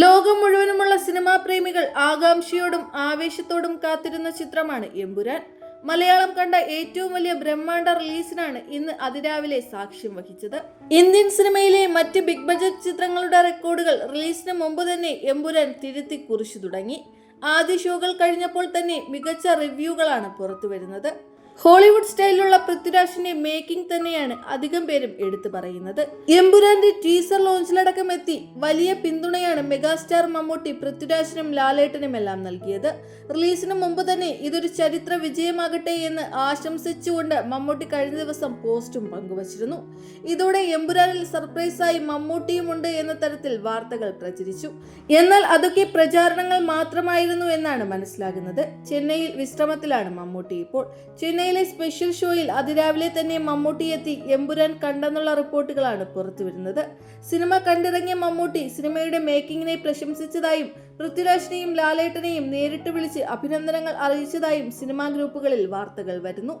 ലോകം മുഴുവനുമുള്ള സിനിമാ പ്രേമികൾ ആകാംക്ഷയോടും ആവേശത്തോടും കാത്തിരുന്ന ചിത്രമാണ് എമ്പുരാൻ. മലയാളം കണ്ട ഏറ്റവും വലിയ ബ്രഹ്മാണ്ഡ റിലീസിനാണ് ഇന്ന് അതിരാവിലെ സാക്ഷ്യം വഹിച്ചത്. ഇന്ത്യൻ സിനിമയിലെ മറ്റ് ബിഗ് ബജറ്റ് ചിത്രങ്ങളുടെ റെക്കോർഡുകൾ റിലീസിന് മുമ്പ് തന്നെ എമ്പുരാൻ തിരുത്തി കുറിച്ചു തുടങ്ങി. ആദ്യ ഷോകൾ കഴിഞ്ഞപ്പോൾ തന്നെ മികച്ച റിവ്യൂകളാണ് പുറത്തു വരുന്നത് ഹോളിവുഡ് സ്റ്റൈലിലുള്ള പൃഥ്വിരാജിന്റെ മേക്കിംഗ് തന്നെയാണ് അധികം പേരും എടുത്തു പറയുന്നത്. എമ്പുരാന്റെ ടീസർ ലോഞ്ചിലടക്കം എത്തി വലിയ പിന്തുണയാണ് മെഗാസ്റ്റാർ മമ്മൂട്ടി പൃഥ്വിരാജിനും ലാലേട്ടനും എല്ലാം നൽകിയത്. റിലീസിന് മുമ്പ് തന്നെ ഇതൊരു ചരിത്ര വിജയമാകട്ടെ എന്ന് ആശംസിച്ചുകൊണ്ട് മമ്മൂട്ടി കഴിഞ്ഞ ദിവസം പോസ്റ്റും പങ്കുവച്ചിരുന്നു. ഇതോടെ എമ്പുരാനിൽ സർപ്രൈസായി മമ്മൂട്ടിയും ഉണ്ട് എന്ന തരത്തിൽ വാർത്തകൾ പ്രചരിച്ചു. എന്നാൽ അതൊക്കെ പ്രചാരണങ്ങൾ മാത്രമായിരുന്നു എന്നാണ് മനസ്സിലാകുന്നത്. ചെന്നൈയിൽ വിശ്രമത്തിലാണ് മമ്മൂട്ടി ഇപ്പോൾ. ചെന്നൈയിലെ സ്പെഷ്യൽ ഷോയിൽ അതിരാവിലെ തന്നെ മമ്മൂട്ടി എത്തി എമ്പുരാൻ കണ്ടെന്നുള്ള റിപ്പോർട്ടുകളാണ് പുറത്തുവരുന്നത്. സിനിമ കണ്ടിറങ്ങിയ മമ്മൂട്ടി സിനിമയുടെ മേക്കിങ്ങിനെ പ്രശംസിച്ചതായും പൃഥ്വിരാജിനെയും ലാലേട്ടനെയും നേരിട്ട് വിളിച്ച് അഭിനന്ദനങ്ങൾ അറിയിച്ചതായും സിനിമാ ഗ്രൂപ്പുകളിൽ വാർത്തകൾ വരുന്നു.